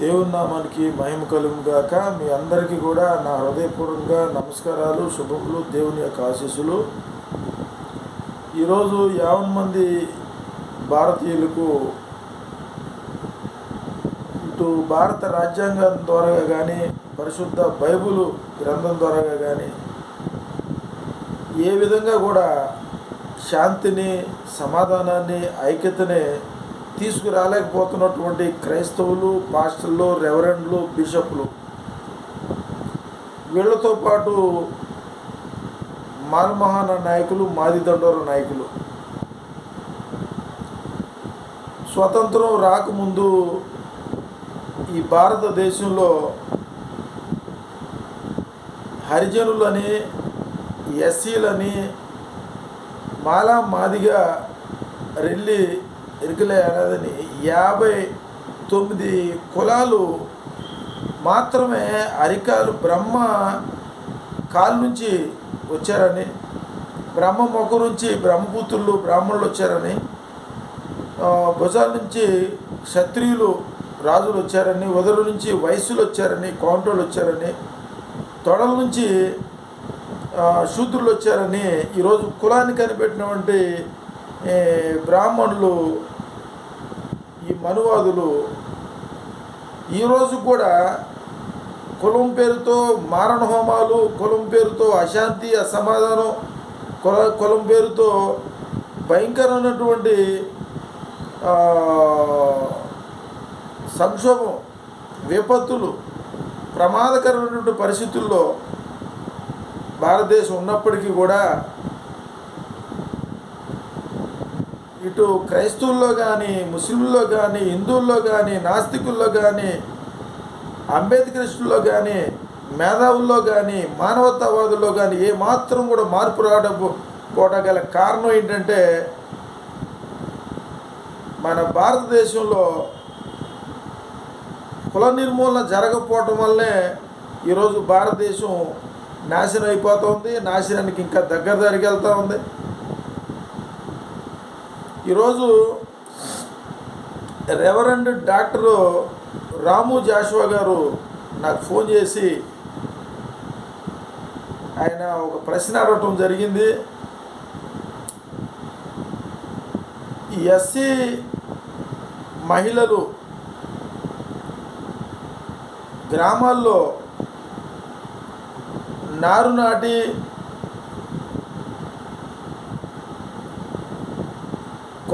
దేవుని నామానికి మహిమ కలుగు గాక. మీ అందరికీ కూడా నా హృదయపూర్వకంగా నమస్కారాలు శుభములు దేవుని యొక్క ఆశీస్సులు. ఈరోజు యావన్ మంది భారతీయులకు ఇటు భారత రాజ్యాంగం ద్వారా కానీ పరిశుద్ధ బైబుల్ గ్రంథం ద్వారా కానీ ఏ విధంగా కూడా శాంతిని సమాధానాన్ని ఐక్యతని తీసుకురాలేకపోతున్నటువంటి క్రైస్తవులు పాస్టర్లు రెవరెండ్లు బిషప్లు. వీళ్ళతో పాటు మానమహాన నాయకులు మాది దండోర నాయకులు. స్వతంత్రం రాకముందు ఈ భారతదేశంలో హరిజనులని ఎస్సీలని మాలా మాదిగా రెల్లి ఇరుకలే అనేదని యాభై తొమ్మిది కులాలు మాత్రమే అరికాలు బ్రహ్మ కాలు నుంచి వచ్చారని బ్రహ్మ మొక్క నుంచి బ్రహ్మపుత్రులు బ్రాహ్మణులు వచ్చారని భుజాల నుంచి క్షత్రియులు రాజులు వచ్చారని ఉదరు నుంచి వయస్సులు వచ్చారని కౌంటర్లు వచ్చారని తొడల నుంచి శూద్రులు వచ్చారని ఈరోజు కులాన్ని కనిపెట్టినటువంటి బ్రాహ్మణులు ఈ మనువాదులు ఈరోజు కూడా కులం పేరుతో మారణ హోమాలు కులం పేరుతో అశాంతి అసమాధానం కుల కులం పేరుతో భయంకరమైనటువంటి సంక్షోభం విపత్తులు ప్రమాదకరమైనటువంటి పరిస్థితుల్లో భారతదేశం ఉన్నప్పటికీ కూడా ఇటు క్రైస్తవుల్లో కానీ ముస్లింల్లో కానీ హిందువుల్లో కానీ నాస్తికుల్లో కానీ అంబేద్కరిస్టుల్లో కానీ మేధావుల్లో కానీ మానవతావాదుల్లో కానీ ఏ మాత్రం కూడా మార్పు రావడం గల కారణం ఏంటంటే మన భారతదేశంలో కుల నిర్మూలన జరగకపోవటం వల్లే ఈరోజు భారతదేశం నాశనం అయిపోతుంది నాశనానికి ఇంకా దగ్గర దగ్గరికి వెళ్తూ ఉంది. ఈరోజు రెవరెండ్ డాక్టరు రాము జాషువా గారు నాకు ఫోన్ చేసి ఆయన ఒక ప్రశ్న అడగటం జరిగింది. ఎస్సీ మహిళలు గ్రామాల్లో నారు నాటి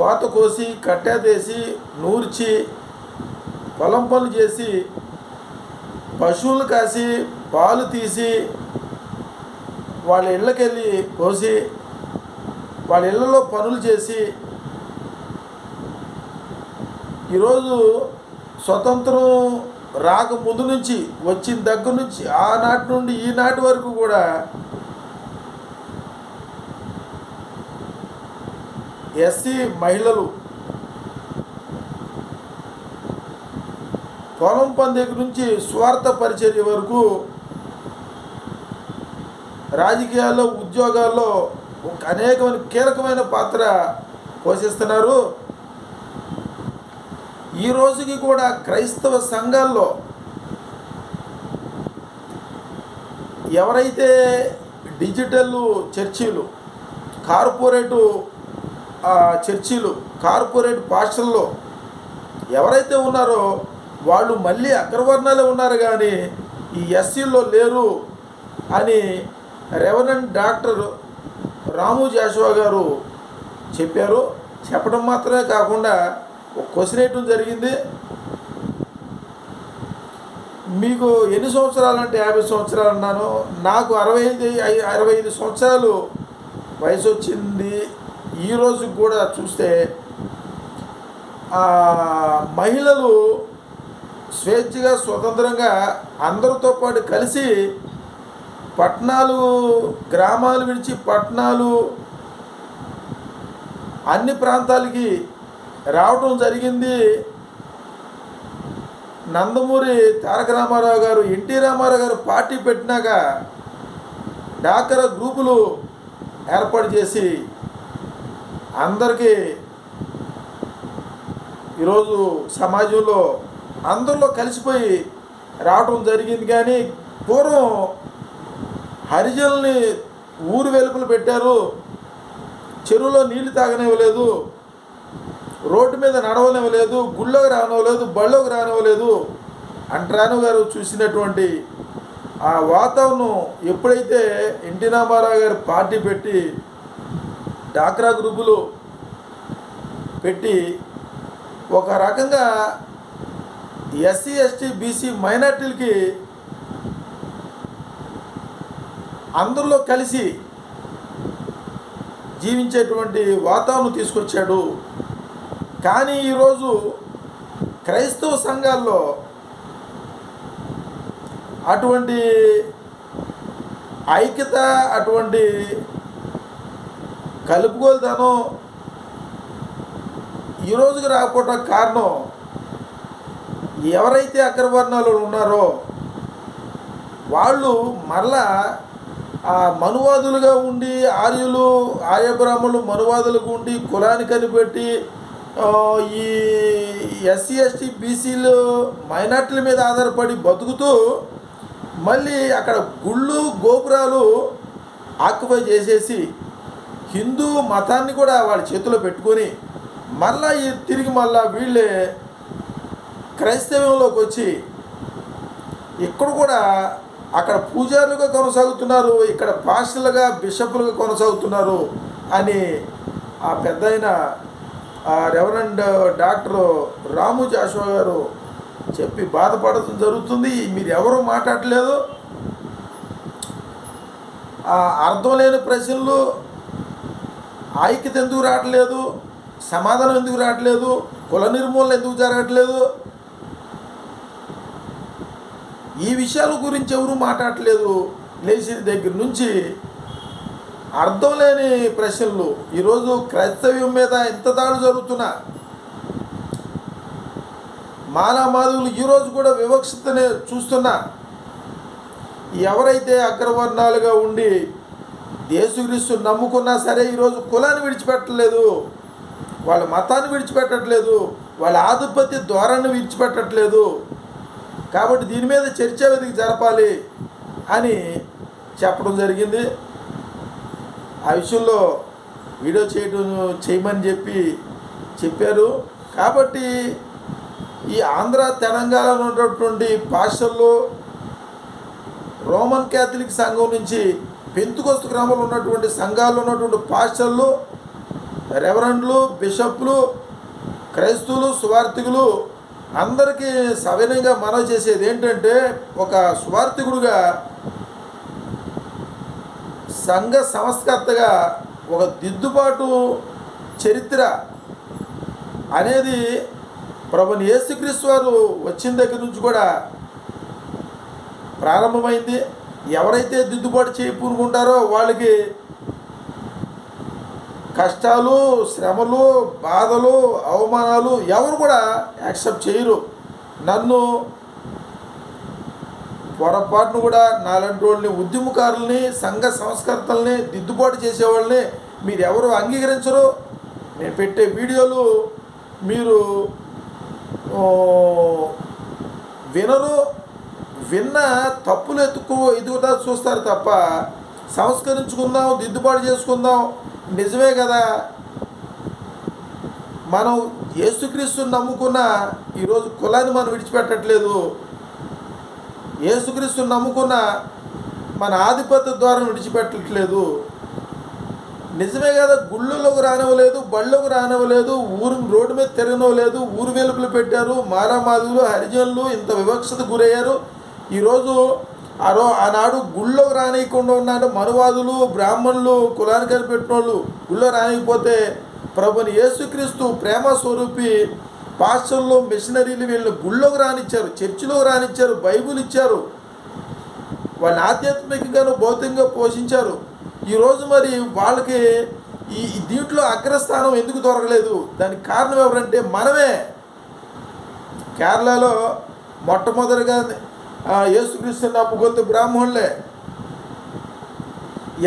కోత కోసి కట్టేదేసి నూర్చి పొలం పనులు చేసి పశువులు కాసి పాలు తీసి వాళ్ళ ఇళ్ళకెళ్ళి కోసి వాళ్ళ ఇళ్ళలో పనులు చేసి ఈరోజు స్వతంత్రం రాక ముందు నుంచి వచ్చిన దగ్గర నుంచి ఆనాటి నుండి ఈనాటి వరకు కూడా ఎస్సీ మహిళలు పొలం పని నుంచి స్వార్థ పరిచర్య వరకు రాజకీయాల్లో ఉద్యోగాల్లో ఒక అనేకమైన కీలకమైన పాత్ర పోషిస్తున్నారు. ఈ రోజుకి కూడా క్రైస్తవ సంఘాల్లో ఎవరైతే డిజిటల్ చర్చీలు కార్పొరేటు చర్చీలు కార్పొరేట్ పాస్టల్లో ఎవరైతే ఉన్నారో వాళ్ళు మళ్ళీ అగ్రవర్ణాలే ఉన్నారు కానీ ఈ ఎస్సీల్లో లేరు అని రెవరెంట్ డాక్టర్ రాము జాషువా గారు చెప్పారు. చెప్పడం మాత్రమే కాకుండా ఒక క్వశ్చన్ వేయటం జరిగింది. మీకు ఎన్ని సంవత్సరాలు అంటే యాభై సంవత్సరాలు అన్నాను. నాకు అరవై ఐదు అరవై ఐదు సంవత్సరాలు వయసు వచ్చింది. ఈ కూడా చూస్తే మహిళలు స్వేచ్ఛగా స్వతంత్రంగా అందరితో పాటు కలిసి పట్టణాలు గ్రామాలు విడిచి పట్టణాలు అన్ని ప్రాంతాలకి రావటం జరిగింది. నందమూరి తారక రామారావు గారు ఎన్టీ రామారావు గారు పార్టీ పెట్టినాక డాకర గ్రూపులు ఏర్పాటు చేసి అందరికీ ఈరోజు సమాజంలో అందరిలో కలిసిపోయి రావటం జరిగింది కానీ పూర్వం హరిజనుల్ని ఊరు వెలుపలు పెట్టారు చెరువులో నీళ్ళు తాగనివ్వలేదు రోడ్డు మీద నడవనివ్వలేదు గుళ్ళోకి రానివ్వలేదు బళ్ళోకి రానివ్వలేదు అంటరాను గారు చూసినటువంటి ఆ వాతావరణం ఎప్పుడైతే ఎన్టీ రామారావు గారు పార్టీ పెట్టి డాక్రా గ్రూపులు పెట్టి ఒక రకంగా ఎస్సీ ఎస్టీ బీసీ మైనార్టీలకి అందరిలో కలిసి జీవించేటువంటి వాతావరణం తీసుకొచ్చాడు. కానీ ఈరోజు క్రైస్తవ సంఘాల్లో అటువంటి ఐక్యత అటువంటి కలుపుకోలుతనం ఈ రోజుకి కారణం ఎవరైతే అగ్రవర్ణాలు ఉన్నారో వాళ్ళు మరలా ఆ మనువాదులుగా ఉండి ఆర్యులు ఆర్యబ్రాహ్మణులు మనువాదులుగా ఉండి కులాన్ని కనిపెట్టి ఈ ఎస్సీ ఎస్టీ బీసీలు మైనార్టీల మీద ఆధారపడి బతుకుతూ మళ్ళీ అక్కడ గుళ్ళు గోపురాలు ఆక్యుపై చేసేసి హిందూ మతాన్ని కూడా వాళ్ళ చేతిలో పెట్టుకొని మళ్ళా ఈ తిరిగి మళ్ళా వీళ్ళే క్రైస్తవంలోకి వచ్చి ఇక్కడ కూడా అక్కడ పూజారులుగా కొనసాగుతున్నారు ఇక్కడ పాస్టర్లుగా బిషప్లుగా కొనసాగుతున్నారు అని ఆ పెద్ద రెవరెండ్ డాక్టర్ రాము జాషువా గారు చెప్పి బాధపడటం జరుగుతుంది. మీరు ఎవరు మాట్లాడలేదు ఆ అర్థం లేని ప్రశ్నలు ఐక్యత ఎందుకు రావట్లేదు? సమాధానం ఎందుకు రావట్లేదు? కుల నిర్మూలన ఎందుకు జరగట్లేదు? ఈ విషయాల గురించి ఎవరు మాట్లాడట్లేదు? లేచిన దగ్గర నుంచి అర్థం లేని ప్రశ్నలు. ఈరోజు క్రైస్తవ్యం మీద ఎంత దాడులు జరుగుతున్నా మానవమాధువులు ఈరోజు కూడా వివక్షతనే చూస్తున్నా. ఎవరైతే అగ్రవర్ణాలుగా ఉండి దేశుగ్రీస్తు నమ్ముకున్నా సరే ఈరోజు కులాన్ని విడిచిపెట్టలేదు. వాళ్ళ మతాన్ని విడిచిపెట్టట్లేదు. వాళ్ళ ఆధిపత్య ధోరణి విడిచిపెట్టట్లేదు. కాబట్టి దీని మీద చర్చ వెతికి జరపాలి అని చెప్పడం జరిగింది. ఆ విషయంలో వీడియో చేయడం చేయమని చెప్పి చెప్పారు. కాబట్టి ఈ ఆంధ్ర తెలంగాణలో ఉన్నటువంటి భాషల్లో రోమన్ క్యాథలిక్ సంఘం నుంచి పెంతుకొస్తు గ్రామంలో ఉన్నటువంటి సంఘాల్లో ఉన్నటువంటి పాస్టర్లు రెవరెండ్లు బిషప్లు క్రైస్తవులు సువార్థికులు అందరికీ సవినయంగా మనవి చేసేది ఏంటంటే ఒక సువార్థికుడుగా సంఘ సంస్కర్తగా ఒక దిద్దుబాటు చరిత్ర అనేది ప్రభుని యేసుక్రీస్తు వారు వచ్చిన దగ్గర నుంచి కూడా ప్రారంభమైంది. ఎవరైతే దిద్దుబాటు చేయకూరుకుంటారో వాళ్ళకి కష్టాలు శ్రమలు బాధలు అవమానాలు ఎవరు కూడా యాక్సెప్ట్ చేయరు. నన్ను పొరపాటును కూడా నాలాంటి వాళ్ళని ఉద్యమకారుల్ని సంఘ సంస్కర్తల్ని దిద్దుబాటు చేసేవాళ్ళని మీరు ఎవరు అంగీకరించరు. నేను పెట్టే వీడియోలు మీరు వినరు. విన్న తప్పులు ఎత్తుకు ఎదుగుతా చూస్తారు తప్ప సంస్కరించుకుందాం దిద్దుబాటు చేసుకుందాం. నిజమే కదా? మనం యేసుక్రీస్తుని నమ్ముకున్న ఈరోజు కులాన్ని మనం విడిచిపెట్టట్లేదు. యేసుక్రీస్తుని నమ్ముకున్న మన ఆధిపత్య ద్వారా విడిచిపెట్టట్లేదు. నిజమే కదా? గుళ్ళలోకి రానివ్వలేదు బళ్ళకు రానివ్వలేదు ఊరు రోడ్డు మీద తిరగనవ్వలేదు ఊరు వెలుపులు పెట్టారు మారామాదులు హరిజనులు ఇంత వివక్షత గురయ్యారు. ఈరోజు ఆ రో ఆనాడు గుళ్ళో రానియకుండా ఉన్నాడు. మనువాదులు బ్రాహ్మణులు కులానికి కనిపెట్టిన వాళ్ళు గుళ్ళో రానికపోతే ప్రభుని యేసుక్రీస్తు ప్రేమ స్వరూపి పాస్టర్లు మిషనరీలు వీళ్ళు గుళ్ళోకి రానిచ్చారు చర్చిలోకి రానిచ్చారు బైబుల్ ఇచ్చారు. వాళ్ళని ఆధ్యాత్మికంగాను భౌతికంగా పోషించారు. ఈరోజు మరి వాళ్ళకి ఈ దీంట్లో అగ్రస్థానం ఎందుకు దొరకలేదు? దానికి కారణం ఎవరంటే మనమే. కేరళలో మొట్టమొదటిగా ఆ, యేసుక్రీస్తు నమ్ముకొద్ది బ్రాహ్మణులే.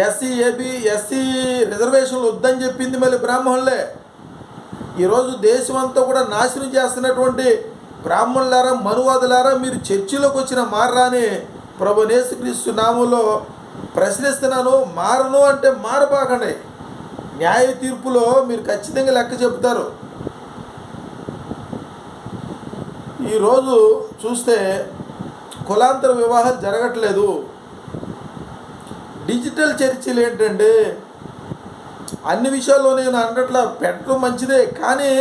ఎస్సీ ఏబి ఎస్సీ రిజర్వేషన్లు వద్దని చెప్పింది మళ్ళీ బ్రాహ్మణులే. ఈరోజు దేశం అంతా కూడా నాశనం చేస్తున్నటువంటి బ్రాహ్మణులారా మనువాదులారా మీరు చర్చిలోకి వచ్చిన మారరా అని ప్రభు నేసుక్రీస్తు నామంలో ప్రశ్నిస్తున్నాను మారను అంటే మారబాకండి. న్యాయ తీర్పులో మీరు ఖచ్చితంగా లెక్క చెబుతారు. ఈరోజు చూస్తే కులాంతర వివాహం జరగట్లేదు. డిజిటల్ చర్చిలు ఏంటంటే అన్ని విషయాల్లో నేను అన్నట్ల పెట్టడం మంచిదే కానీ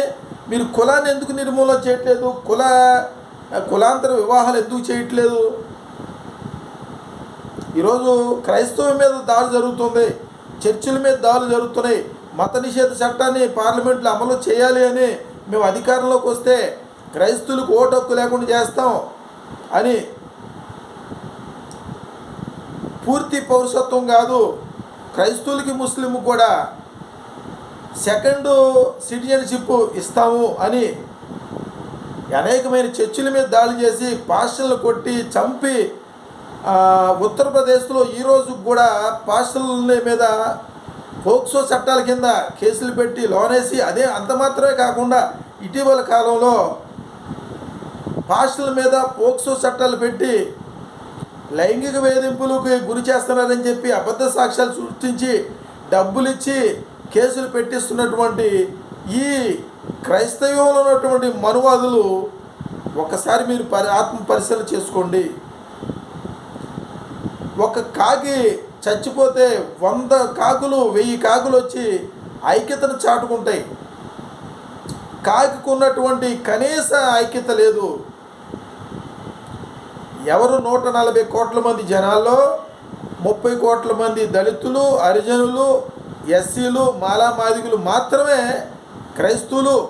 మీరు కులాన్ని ఎందుకు నిర్మూలన చేయట్లేదు? కుల కులాంతర వివాహాలు ఎందుకు చేయట్లేదు? ఈరోజు క్రైస్తవం మీద దాడి జరుగుతుంది చర్చిల మీద దాడులు జరుగుతున్నాయి. మత నిషేధ చట్టాన్ని పార్లమెంట్లో అమలు చేయాలి అని మేము అధికారంలోకి వస్తే క్రైస్తువులకు ఓటు హక్కు లేకుండా చేస్తాం అని పూర్తి పౌరసత్వం కాదు క్రైస్తవులకి ముస్లిం కూడా సెకండ్ సిటిజన్షిప్ ఇస్తాము అని అనేకమైన చర్చిల మీద దాడి చేసి పాస్టర్లు కొట్టి చంపి ఉత్తరప్రదేశ్లో ఈరోజు కూడా పాస్టర్ల మీద పోక్సో చట్టాల కింద కేసులు పెట్టి లోనేసి అదే అంత మాత్రమే కాకుండా ఇటీవల కాలంలో పాస్టర్ల మీద పోక్సో చట్టాలు పెట్టి లైంగిక వేధింపులకు గురి చేస్తున్నారని చెప్పి అబద్ధ సాక్ష్యాలు సృష్టించి డబ్బులిచ్చి కేసులు పెట్టిస్తున్నటువంటి ఈ క్రైస్తవంలో ఉన్నటువంటి మనువాదులు ఒకసారి మీరు పరి ఆత్మ పరిశీలన చేసుకోండి. ఒక కాకి చచ్చిపోతే వంద కాకులు వెయ్యి కాకులు వచ్చి ఐక్యతను చాటుకుంటాయి. కాకికి ఉన్నటువంటి కనీస ఐక్యత లేదు. ఎవరు నూట నలభై కోట్ల మంది జనాల్లో ముప్పై కోట్ల మంది దళితులు హరిజనులు ఎస్సీలు మాలామాదిగులు మాత్రమే క్రైస్తవులు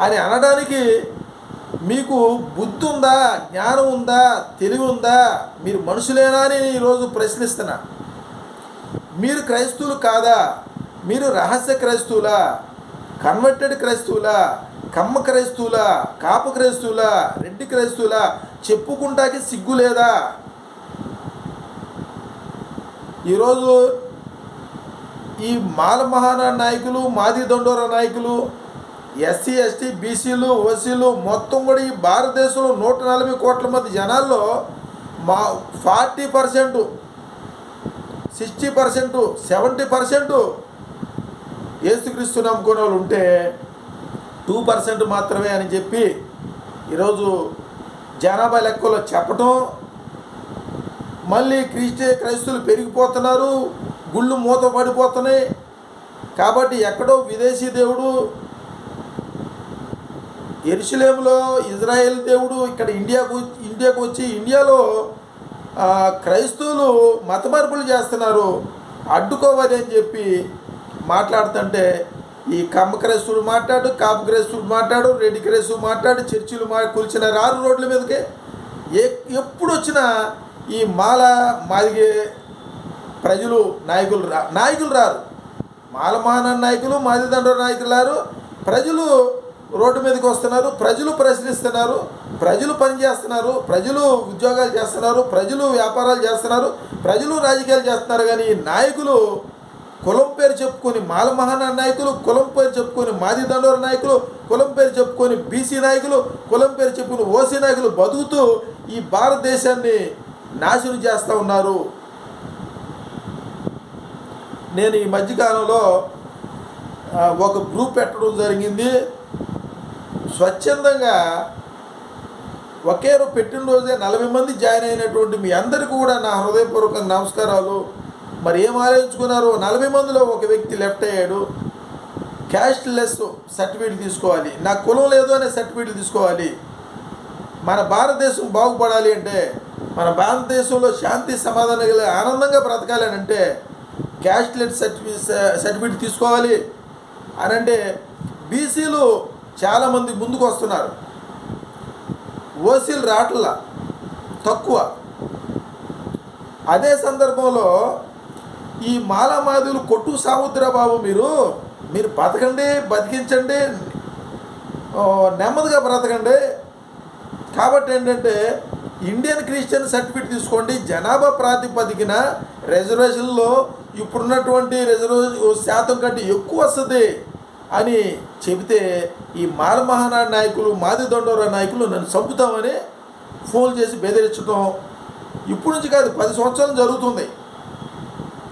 అని అనడానికి మీకు బుద్ధి ఉందా జ్ఞానం ఉందా తెలివి ఉందా మీరు మనుషులేనా అని ఈరోజు ప్రశ్నిస్తున్నా. మీరు క్రైస్తవులు కాదా? మీరు రహస్య క్రైస్తవులా? కన్వర్టెడ్ క్రైస్తవులా? కమ్మ క్రైస్తువుల కాపు క్రైస్తువుల రెడ్డి క్రైస్తువుల చెప్పుకుంటాకి సిగ్గు లేదా? ఈరోజు ఈ మాల మహానా నాయకులు మాది దండోర నాయకులు ఎస్సీ ఎస్టీ బీసీలు ఓసీలు మొత్తం కూడా ఈ భారతదేశంలో నూట నలభై కోట్ల మంది జనాల్లో మా forty percent sixty percent seventy percent ఏసుక్రీస్తు నమ్ముకునే వాళ్ళు ఉంటే టూ పర్సెంట్ మాత్రమే అని చెప్పి ఈరోజు జనాభా లెక్కలో చెప్పటం మళ్ళీ క్రిస్టి క్రైస్తువులు పెరిగిపోతున్నారు గుళ్ళు మూత పడిపోతున్నాయి కాబట్టి ఎక్కడో విదేశీ దేవుడు ఎరుసలేములో ఇజ్రాయెల్ దేవుడు ఇక్కడ ఇండియాకు ఇండియాకు వచ్చి ఇండియాలో క్రైస్తవులు మతమార్పులు చేస్తున్నారు అడ్డుకోవాలి అని చెప్పి మాట్లాడుతుంటే ఈ కమ్మ మాట్లాడు కాపుక్రేస్తుడు మాట్లాడు రెడ్డి మాట్లాడు చర్చిలు మా కూల్చిన రారు రోడ్ల మీదకే. ఏ ఎప్పుడు వచ్చినా ఈ మాల మాదిగే ప్రజలు నాయకులు రా నాయకులు రారు. మాలమాన నాయకులు మాదిదండ నాయకులు రారు. ప్రజలు రోడ్డు మీదకి వస్తున్నారు ప్రజలు ప్రశ్నిస్తున్నారు ప్రజలు పని చేస్తున్నారు ప్రజలు ఉద్యోగాలు చేస్తున్నారు ప్రజలు వ్యాపారాలు చేస్తున్నారు ప్రజలు రాజకీయాలు చేస్తున్నారు కానీ ఈ నాయకులు కులం పేరు చెప్పుకొని మాల మహానా నాయకులు కులం పేరు చెప్పుకొని మాది దండోర నాయకులు కులం పేరు చెప్పుకొని బీసీ నాయకులు కులం పేరు చెప్పుకొని ఓసీ నాయకులు బతుకుతూ ఈ భారతదేశాన్ని నాశనం చేస్తూ ఉన్నారు. నేను ఈ మధ్యకాలంలో ఒక గ్రూప్ పెట్టడం జరిగింది. స్వచ్ఛందంగా ఒకే రోజు పెట్టిన రోజే నలభై మంది జాయిన్ అయినటువంటి మీ అందరికీ కూడా నా హృదయపూర్వక నమస్కారాలు. మరి ఏం ఆలోచించుకున్నారు? నలభై మందిలో ఒక వ్యక్తి లెఫ్ట్ అయ్యాడు. క్యాస్ట్ లెస్ సర్టిఫికేట్ తీసుకోవాలి. నా కులం లేదు అనే సర్టిఫికేట్ తీసుకోవాలి. మన భారతదేశం బాగుపడాలి అంటే మన భారతదేశంలో శాంతి సమాధానం గల ఆనందంగా బ్రతకాలి అని అంటే క్యాస్ట్ లెస్ సర్టిఫి సర్టిఫికేట్ తీసుకోవాలి అని అంటే బీసీలు చాలామంది ముందుకు వస్తున్నారు. ఓసీలు రావట్లా తక్కువ. అదే సందర్భంలో ఈ మాలామాదులు కొట్టు సాముద్ర బాబు మీరు మీరు బతకండి బతికించండి. నెమ్మదిగా బ్రతకండి. కాబట్టి ఏంటంటే ఇండియన్ క్రిస్టియన్ సర్టిఫికేట్ తీసుకోండి. జనాభా ప్రాతిపదికన రిజర్వేషన్లో ఇప్పుడున్నటువంటి రిజర్వేషన్ శాతం కంటే ఎక్కువ వస్తుంది అని చెబితే ఈ మాలమహానాడు నాయకులు మాది దొండోరా నాయకులు నన్ను చంపుతామని ఫోన్ చేసి బెదిరించడం ఇప్పుడు నుంచి కాదు పది సంవత్సరాలు జరుగుతుంది.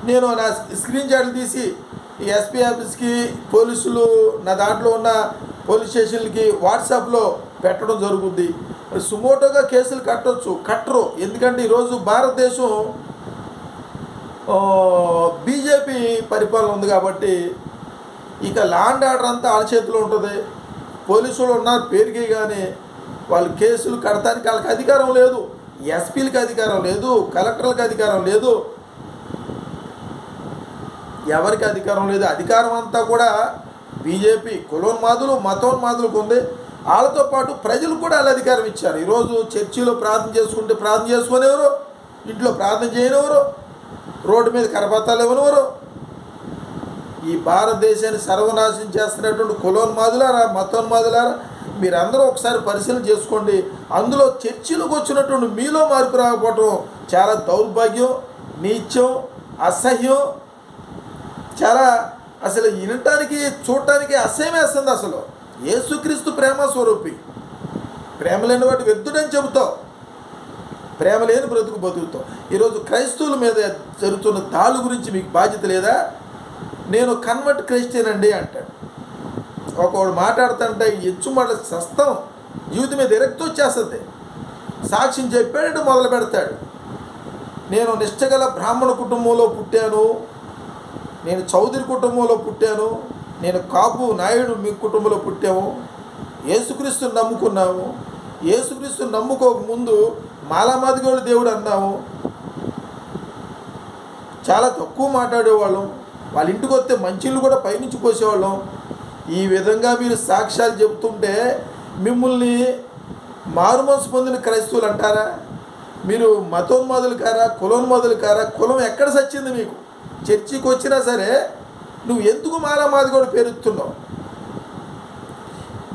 నేను నా స్క్రీన్ షాట్లు తీసి ఈ ఎస్పీ ఆఫీస్కి పోలీసులు నా దాంట్లో ఉన్న పోలీస్ స్టేషన్లకి వాట్సాప్లో పెట్టడం జరుగుద్ది. సుమోటోగా కేసులు కట్టొచ్చు కట్టరు. ఎందుకంటే ఈరోజు భారతదేశం బీజేపీ పరిపాలన ఉంది కాబట్టి ఇక ల్యాండ్ ఆర్డర్ అంతా వాళ్ళ చేతిలో ఉంటుంది. పోలీసులు ఉన్నారు పేరుకి కానీ వాళ్ళు కేసులు కడతానికి వాళ్ళకి అధికారం లేదు. ఎస్పీలకి అధికారం లేదు కలెక్టర్లకు అధికారం లేదు. ఎవరికి అధికారం లేదు. అధికారం అంతా కూడా బీజేపీ కులోన్మాదులు మతోన్మాదులకు ఉంది. వాళ్ళతో పాటు ప్రజలు కూడా వాళ్ళ అధికారం ఇచ్చారు. ఈరోజు చర్చిలో ప్రార్థన చేసుకుంటే ప్రార్థన చేసుకునేవారు ఇంట్లో ప్రార్థన చేయనివారు రోడ్డు మీద కరపత్రాలు ఇవ్వనివారు. ఈ భారతదేశాన్ని సర్వనాశనం చేస్తున్నటువంటి కులోన్మాదులారా మతోన్మాదులారా మీరందరూ ఒకసారి పరిశీలన చేసుకోండి. అందులో చర్చిలకు వచ్చినటువంటి మీలో మార్పు రాకపోవటం చాలా దౌర్భాగ్యం నీచం అసహ్యం చాలా అసలు వినటానికి చూడటానికి అసహ్యమే వస్తుంది అసలు. యేసుక్రీస్తు ప్రేమ స్వరూపి. ప్రేమ లేని వాటి వ్యర్థుడని చెబుతావు. ప్రేమ లేని బ్రతుకు బతుకుతావు. ఈరోజు క్రైస్తవుల మీద జరుగుతున్న దాళ్ళు గురించి మీకు బాధ్యత లేదా? నేను కన్వర్ట్ క్రిస్టియన్ అండి అంటాడు. ఒకడు మాట్లాడుతుంటే ఎచ్చు మాట సస్తం. జీవితం మీద ఎరక్తి వచ్చేస్తుంది. సాక్ష్యం చెప్పాడంటే మొదలు పెడతాడు నేను నిష్టగల బ్రాహ్మణ కుటుంబంలో పుట్టాను. నేను చౌదరి కుటుంబంలో పుట్టాను నేను కాపు నాయుడు మీ కుటుంబంలో పుట్టాము ఏసుక్రీస్తుని నమ్ముకున్నాము ఏసుక్రీస్తుని నమ్ముకోక ముందు మాలామాదిగోడు దేవుడు అన్నాము. చాలా తక్కువ మాట్లాడేవాళ్ళం వాళ్ళ ఇంటికి వస్తే మంచిళ్ళు కూడా పైనుంచి పోసేవాళ్ళం. ఈ విధంగా మీరు సాక్ష్యాలు చెబుతుంటే మిమ్మల్ని మారుమనసు పొందిన క్రైస్తవులు అంటారా? మీరు మతోన్మాదులు కారా కులోన్మాదులు కారా కులం ఎక్కడ సచ్చింది మీకు? చర్చికి వచ్చినా సరే నువ్వు ఎందుకు మారామాది కూడా పెరుగుతున్నావు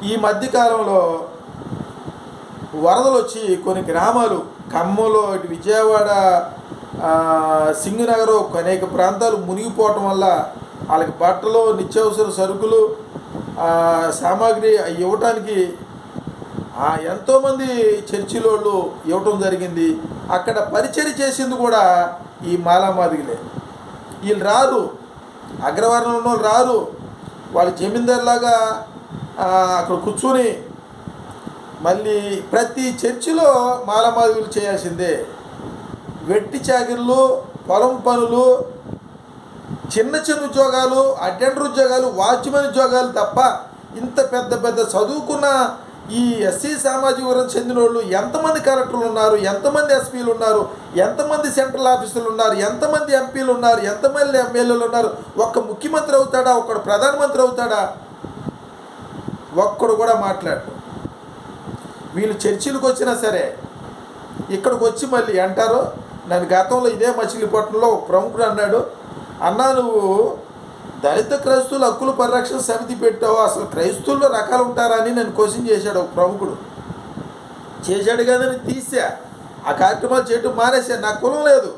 ఈ మధ్యకాలంలో వరదలు వచ్చి కొన్ని గ్రామాలు ఖమ్మంలో ఇటు విజయవాడ సింగనగర్ సింగనగరం అనేక ప్రాంతాలు మునిగిపోవటం వల్ల వాళ్ళకి బట్టలు నిత్యావసర సరుకులు సామాగ్రి అవి ఇవ్వటానికి ఎంతోమంది చర్చిలోళ్ళు ఇవ్వటం జరిగింది. అక్కడ పరిచయం చేసింది కూడా ఈ మాలామాదిగలే. వీళ్ళు రారు. అగ్రవర్ణంలో వాళ్ళు రారు. వాళ్ళు జమీందారులాగా అక్కడ కూర్చుని మళ్ళీ ప్రతి చర్చిలో మాలమాదిగులు చేయాల్సిందే. వెట్టి చాకిర్లు పొలం పనులు చిన్న చిన్న ఉద్యోగాలు అటెండర్ ఉద్యోగాలు వాచ్మెన్ ఉద్యోగాలు తప్ప ఇంత పెద్ద పెద్ద చదువుకున్న ఈ ఎస్సీ సామాజిక వర్గం చెందిన వాళ్ళు ఎంతమంది కలెక్టర్లు ఉన్నారు ఎంతమంది ఎస్పీలు ఉన్నారు ఎంతమంది సెంట్రల్ ఆఫీసర్లు ఉన్నారు? ఎంతమంది ఎంపీలు ఉన్నారు? ఎంతమంది ఎమ్మెల్యేలు ఉన్నారు? ఒక్క ముఖ్యమంత్రి అవుతాడా? ఒక్కడు ప్రధానమంత్రి అవుతాడా? ఒక్కడు కూడా మాట్లాడు వీళ్ళు చర్చిలకు వచ్చినా సరే ఇక్కడికి వచ్చి మళ్ళీ అంటారు నన్ను గతంలో ఇదే మచిలీపట్నంలో ఒక ప్రముఖుడు అన్నాడు అన్నా నువ్వు దళిత క్రైస్తవుల హక్కుల పరిరక్షణ సమితి పెట్టావు అసలు క్రైస్తవుల్లో రకాలు ఉంటారా అని నన్ను క్వశ్చన్ చేశాడు ఒక ప్రముఖుడు. చేశాడు కదా నేను తీసా. ఆ కార్యక్రమాలు చేయటం మానేసే నాకు కులం లేదు.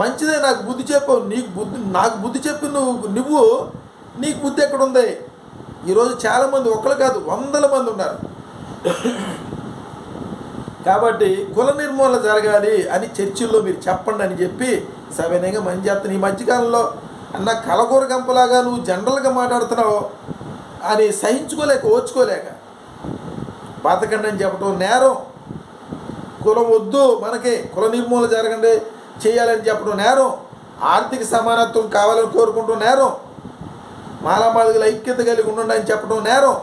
మంచిదే నాకు బుద్ధి చెప్పు. నీకు బుద్ధి నాకు బుద్ధి చెప్పి నువ్వు నువ్వు నీకు బుద్ధి ఎక్కడ ఉంది ఈరోజు చాలామంది ఒకరు కాదు వందల మంది ఉన్నారు. కాబట్టి కుల నిర్మూలన జరగాలి అని చర్చిల్లో మీరు చెప్పండి అని చెప్పి సవినయంగా మంచి చేస్తాను ఈ మధ్యకాలంలో అన్న కలగూర గంపలాగా నువ్వు జనరల్గా మాట్లాడుతున్నావు అని సహించుకోలేక ఓర్చుకోలేక బతకండి అని చెప్పడం నేరం. కులం వద్దు మనకి కుల నిర్మూలన జరగండి చేయాలని చెప్పడం నేరం. ఆర్థిక సమానత్వం కావాలని కోరుకుంటూ నేరం. మాలామాదిగల ఐక్యత కలిగి ఉండండి అని చెప్పడం నేరం.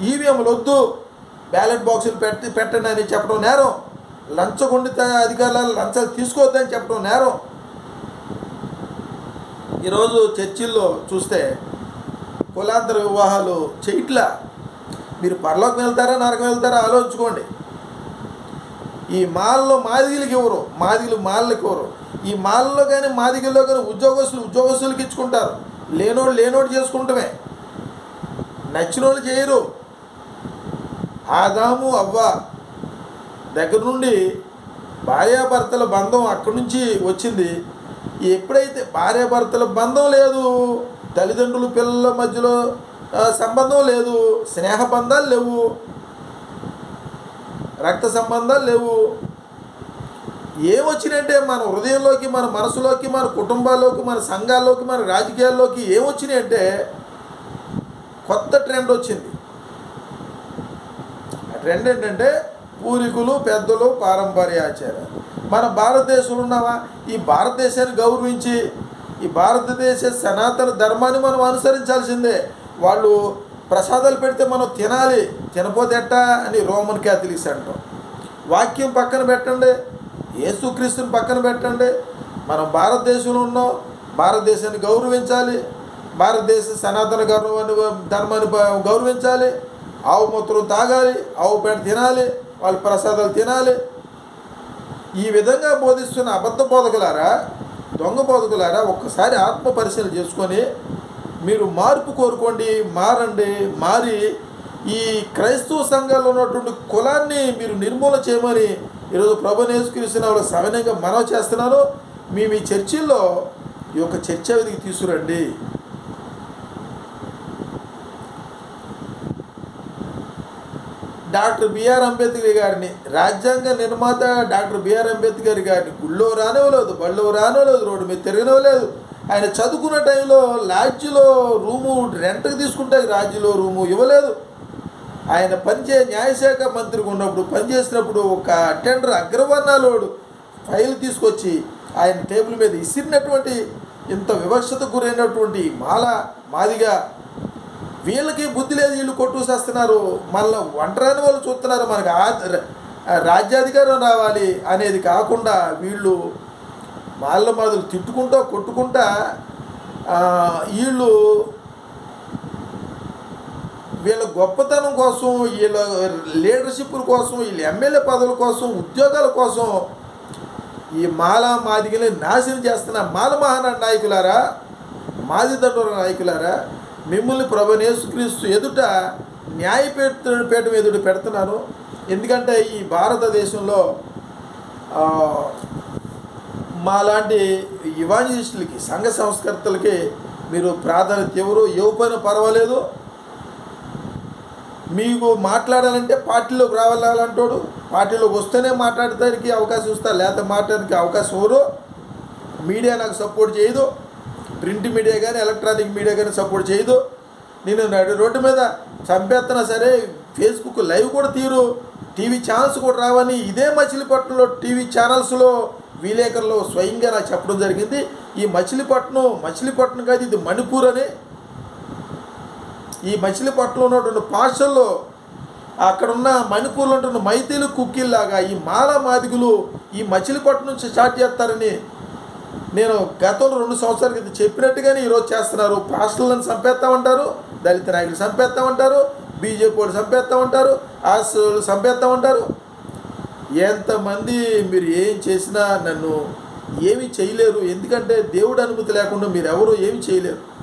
ఈవీఎంలు వద్దు బ్యాలెట్ బాక్సులు పెట్టి పెట్టండి అని చెప్పడం నేరం. లంచగొండిత అధికారులు లంచాలు తీసుకోవద్దని చెప్పడం నేరం. ఈరోజు చర్చిల్లో చూస్తే కులాంతర వివాహాలు చేయట్లా. మీరు పరలోకి వెళ్తారా నరకం వెళ్తారా ఆలోచించుకోండి. ఈ మాల్లో మాదిగలకి ఎవరు? మాదిగలు మాళ్ళకి ఎవరు? ఈ మాల్లో కానీ మాదిగల్లో కానీ ఉద్యోగస్తులు ఉద్యోగస్తులకి ఇచ్చుకుంటారు. లేనోడు లేనోడు చేసుకుంటమే. నచ్చిన వాళ్ళు చేయరు. ఆదాము అవ్వ దగ్గర నుండి భార్యాభర్తల బంధం అక్కడి నుంచి వచ్చింది. ఎప్పుడైతే భార్యాభర్తల బంధం లేదు తల్లిదండ్రులు పిల్లల మధ్యలో సంబంధం లేదు స్నేహ బంధాలు లేవు రక్త సంబంధాలు లేవు. ఏమొచ్చినాయంటే మన హృదయంలోకి మన మనసులోకి మన కుటుంబాల్లోకి మన సంఘాల్లోకి మన రాజకీయాల్లోకి ఏమొచ్చినాయంటే కొత్త ట్రెండ్ వచ్చింది. ఆ ట్రెండ్ ఏంటంటే పూర్వీకులు పెద్దలు పారంపర్య ఆచారాలు మన భారతదేశంలో ఉన్నావా? ఈ భారతదేశాన్ని గౌరవించి ఈ భారతదేశ సనాతన ధర్మాన్ని మనం అనుసరించాల్సిందే. వాళ్ళు ప్రసాదాలు పెడితే మనం తినాలి తినపోతే అని రోమన్ క్యాథలిక్స్ అంటాం. వాక్యం పక్కన పెట్టండి యేసుక్రీస్తుని పక్కన పెట్టండి. మనం భారతదేశంలో ఉన్నాం భారతదేశాన్ని గౌరవించాలి భారతదేశ సనాతన గౌరవాన్ని ధర్మాన్ని గౌరవించాలి ఆవు మూత్రం తాగాలి ఆవు పేడ తినాలి వాళ్ళ ప్రసాదాలు తినాలి. ఈ విధంగా బోధిస్తున్న అబద్ధ బోధకులారా దొంగ బోధకులారా ఒక్కసారి ఆత్మ పరిశీలన చేసుకొని మీరు మార్పు కోరుకోండి మారండి మారి ఈ క్రైస్తవ సంఘాల్లో ఉన్నటువంటి కులాన్ని మీరు నిర్మూలన చేయమని ఈరోజు ప్రభు నేర్చుకుని వాళ్ళ సవినయంగా మనవి చేస్తున్నాను. మీ మీ చర్చిల్లో ఈ యొక్క చర్చా విధికి తీసుకురండి. డాక్టర్ బిఆర్ అంబేద్కర్ గారిని రాజ్యాంగ నిర్మాత డాక్టర్ బిఆర్ అంబేద్కర్ గారిని గుళ్ళో రానివ్వలేదు బళ్ళో రానివ్వలేదు రోడ్డు మీద తిరగనివ్వలేదు. ఆయన చదువుకున్న టైంలో లాడ్జిలో రూము రెంట్కి తీసుకుంటే రాజ్యలో రూము ఇవ్వలేదు. ఆయన పనిచే న్యాయశాఖ మంత్రిగా ఉన్నప్పుడు పనిచేసినప్పుడు ఒక అటెండర్ అగ్రవర్ణాలోడు ఫైల్ తీసుకొచ్చి ఆయన టేబుల్ మీద ఇసిరినటువంటి ఇంత వివక్షతకు గురైనటువంటి మాల మాదిగా వీళ్ళకి బుద్ధి లేదు వీళ్ళు కొట్టుసేస్తున్నారు మళ్ళీ ఒంటరాని వాళ్ళు చూస్తున్నారు మనకు ఆ- ఆ రాజ్యాధికారం రావాలి అనేది కాకుండా వీళ్ళు వాళ్ళ మాదులు తిట్టుకుంటా కొట్టుకుంటా వీళ్ళు వీళ్ళ గొప్పతనం కోసం వీళ్ళ లీడర్షిప్ల కోసం వీళ్ళ ఎమ్మెల్యే పదవుల కోసం ఉద్యోగాల కోసం ఈ మాల మాదిగని నాశనం చేస్తున్న మాల మహానాడు నాయకులారా మాది దండోర నాయకులారా మిమ్మల్ని ప్రభు యేసుక్రీస్తు ఎదుట న్యాయపేట పీఠం ఎదుట పెడుతున్నాను. ఎందుకంటే ఈ భారతదేశంలో మాలాంటి ఇవాంజలిస్టులకి సంఘ సంస్కర్తలకి మీరు ప్రాధాన్యత ఎవరు? ఇవ్వకపోయినా పర్వాలేదు. మీకు మాట్లాడాలంటే పార్టీలోకి రావాలంటాడు పార్టీలోకి వస్తేనే మాట్లాడటానికి అవకాశం ఇస్తా లేకపోతే మాట్లాడడానికి అవకాశం ఎవరు? మీడియా నాకు సపోర్ట్ చేయదు. ప్రింట్ మీడియా కానీ ఎలక్ట్రానిక్ మీడియా కానీ సపోర్ట్ చేయదు. నేను నడి రోడ్డు మీద చంపేస్తున్నా సరే ఫేస్బుక్ లైవ్ కూడా తీరు. టీవీ ఛానల్స్ కూడా రావని ఇదే మచిలీపట్నంలో టీవీ ఛానల్స్లో విలేకరులు స్వయంగా నాకు చెప్పడం జరిగింది. ఈ మచిలీపట్నం మచిలీపట్నం కాదు ఇది మణిపూర్ అని. ఈ మచిలీపట్నంలో ఉన్నటువంటి పాషల్లో అక్కడ ఉన్న మణిపూర్లో ఉంటున్న మైతీలు కుక్కీల్లాగా ఈ మాల మాదిగులు ఈ మచిలీపట్నం నుంచి స్టార్ట్ చేస్తారని నేను గతంలో రెండు సంవత్సరాల క్రితం చెప్పినట్టుగానే ఈరోజు చేస్తున్నారు. పాస్టర్లను చంపేస్తామంటారు దళిత నాయకులు చంపేస్తామంటారు బీజేపీ వాళ్ళు చంపేస్తామంటారు ఆశలు చంపేస్తామంటారు. ఎంతమంది మీరు ఏం చేసినా నన్ను ఏమి చేయలేరు. ఎందుకంటే దేవుడు అనుమతి లేకుండా మీరు ఎవరు ఏమి చేయలేరు.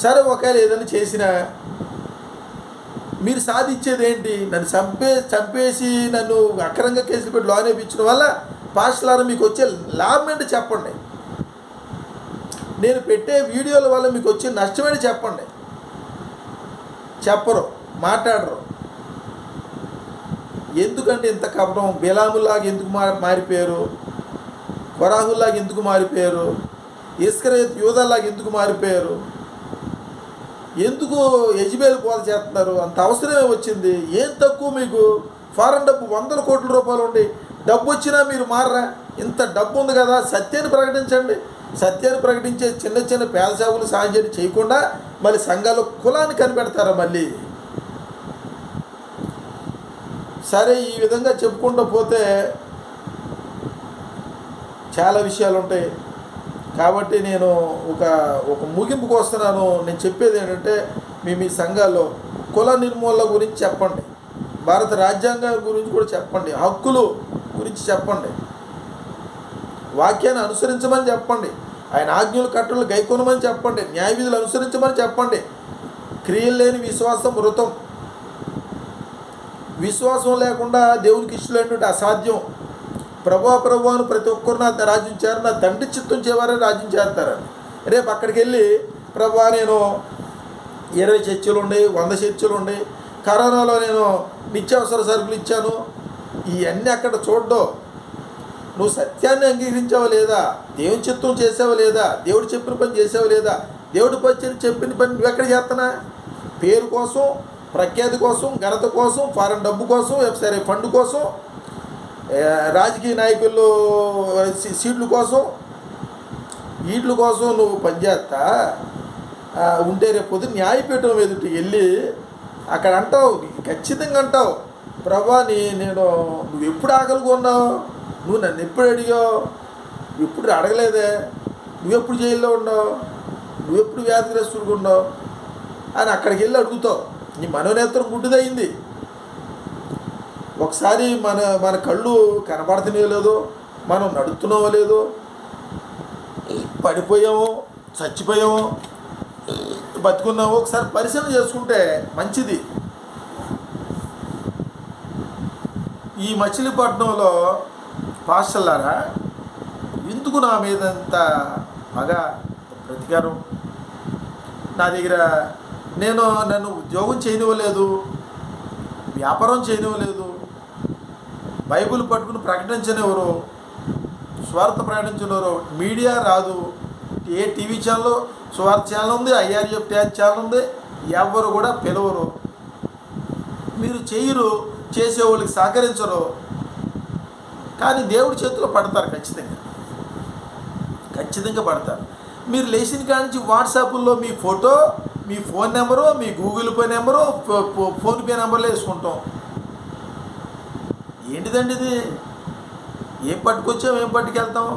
సరే ఒకవేళ ఏదైనా చేసినా మీరు సాధించేది ఏంటి నన్ను చంపే చంపేసి నన్ను అక్రంగా కేసులు పెట్టి లోన్ వేయించడం వల్ల పాస్టలారా మీకు వచ్చే లాభం ఏంటి చెప్పండి. నేను పెట్టే వీడియోల వల్ల మీకు వచ్చే నష్టమేంటి చెప్పండి. చెప్పరు మాట్లాడరు. ఎందుకంటే ఇంత కపటం బిలాములాగా ఎందుకు మా మారిపోయారు? వరాహుల్లాగా ఎందుకు మారిపోయారు? ఇస్కరేత్ యూదల్లాగా ఎందుకు మారిపోయారు? ఎందుకు యజ్బేలు పోల చేస్తున్నారు? అంత అవసరమే వచ్చింది. ఏం తక్కువ మీకు? ఫారెన్ డబ్బు వందల కోట్ల రూపాయలు ఉండి డబ్బు వచ్చినా మీరు మారరా? ఇంత డబ్బు ఉంది కదా సత్యాన్ని ప్రకటించండి. సత్యాన్ని ప్రకటించే చిన్న చిన్న పేద సేవలు సాయం చేయకుండా మళ్ళీ సంఘాలు కులాన్ని కనిపెడతారా మళ్ళీ? సరే ఈ విధంగా చెప్పుకుంటూ పోతే చాలా విషయాలు ఉంటాయి కాబట్టి నేను ఒక ఒక ముగింపుకు వస్తున్నాను నేను చెప్పేది ఏంటంటే మీ మీ సంఘాల్లో కుల నిర్మూలన గురించి చెప్పండి. భారత రాజ్యాంగం గురించి కూడా చెప్పండి. హక్కులు గురించి చెప్పండి. వాక్యాన్ని అనుసరించమని చెప్పండి. ఆయన ఆజ్ఞలు కట్టలు గైకొనమని చెప్పండి. న్యాయ విధులు అనుసరించమని చెప్పండి. క్రియలు లేని విశ్వాసం మృతం. విశ్వాసం లేకుండా దేవునికి ఇష్టమైనటువంటి అసాధ్యం. ప్రభా ప్రభు అని ప్రతి ఒక్కరు నా రాజ్యం చేరు నా తండ్రి చిత్తం చేవారని రాజ్యం చేస్తారని. రేపు అక్కడికి వెళ్ళి ప్రభా నేను ఇరవై చర్చలు ఉన్నాయి వంద చర్చలు ఉన్నాయి కరోనాలో నేను నిత్యావసర సరుకులు ఇచ్చాను. ఇవన్నీ అక్కడ చూడ్డం. నువ్వు సత్యాన్ని అంగీకరించావా లేదా? దేవుని చిత్తం చేసావా లేదా? దేవుడు చెప్పిన పని చేసావా లేదా? దేవుడి పని చెప్పిన పని నువ్వు ఎక్కడ చేస్తున్నా పేరు కోసం ప్రఖ్యాతి కోసం ఘనత కోసం ఫారెన్ డబ్బు కోసం సరే ఫండ్ కోసం రాజకీయ నాయకులు సీ- సీట్ల కోసం వీటి కోసం నువ్వు పనిచేస్తా. ఉంటే రేపు పొద్దున్న న్యాయపీఠం ఎదుటి వెళ్ళి అక్కడ అంటావు ఖచ్చితంగా అంటావు ప్రభా నీ నేను నువ్వు ఎప్పుడు ఆకలి నువ్వు నన్ను ఎప్పుడు అడిగావు? ఎప్పుడు అడగలేదే? నువ్వెప్పుడు జైల్లో ఉన్నావు? నువ్వెప్పుడు వ్యాధిగ్రస్తుడిగా ఉన్నావు? అని అక్కడికి వెళ్ళి అడుగుతావు. నీ మనోనేత్రం గుడ్డిదయింది. ఒకసారి మన మన కళ్ళు కనబడుతున్నాయో లేదో మనం నడుస్తున్నామో లేదో పడిపోయాము చచ్చిపోయాము బతుకున్నామో ఒకసారి పరిశీలన చేసుకుంటే మంచిది. ఈ మచిలీపట్నంలో పాస్టల్లారా ఎందుకు నా మీద అంత పగ ప్రతీకారం? నా దగ్గర నేను నన్ను ఉద్యోగం చేయనివ్వలేదు. వ్యాపారం చేయనివ్వలేదు. బైబిల్ పట్టుకుని ప్రకటించనివ్వరు. స్వార్థ ప్రకటించనివ్వరు. మీడియా రాదు. ఏ టీవీ ఛానల్ స్వార్థ ఛానల్ ఉంది ఐఆర్ఎఫ్ ట్యాచ్ ఛానల్ ఉంది ఎవరు కూడా పిలవరు. మీరు చేయరు చేసేవాళ్ళకి సహకరించరు. కానీ దేవుడి చేతిలో పడతారు ఖచ్చితంగా. ఖచ్చితంగా పడతారు. మీరు లేచిన కాడి నుంచి వాట్సాప్లో మీ ఫోటో మీ ఫోన్ నెంబరు మీ గూగుల్ పే నెంబరు ఫోన్పే నెంబర్లు వేసుకుంటాం. ఏంటిదండి ఇది? ఏం పట్టుకొచ్చాం ఏం పట్టుకెళ్తాం?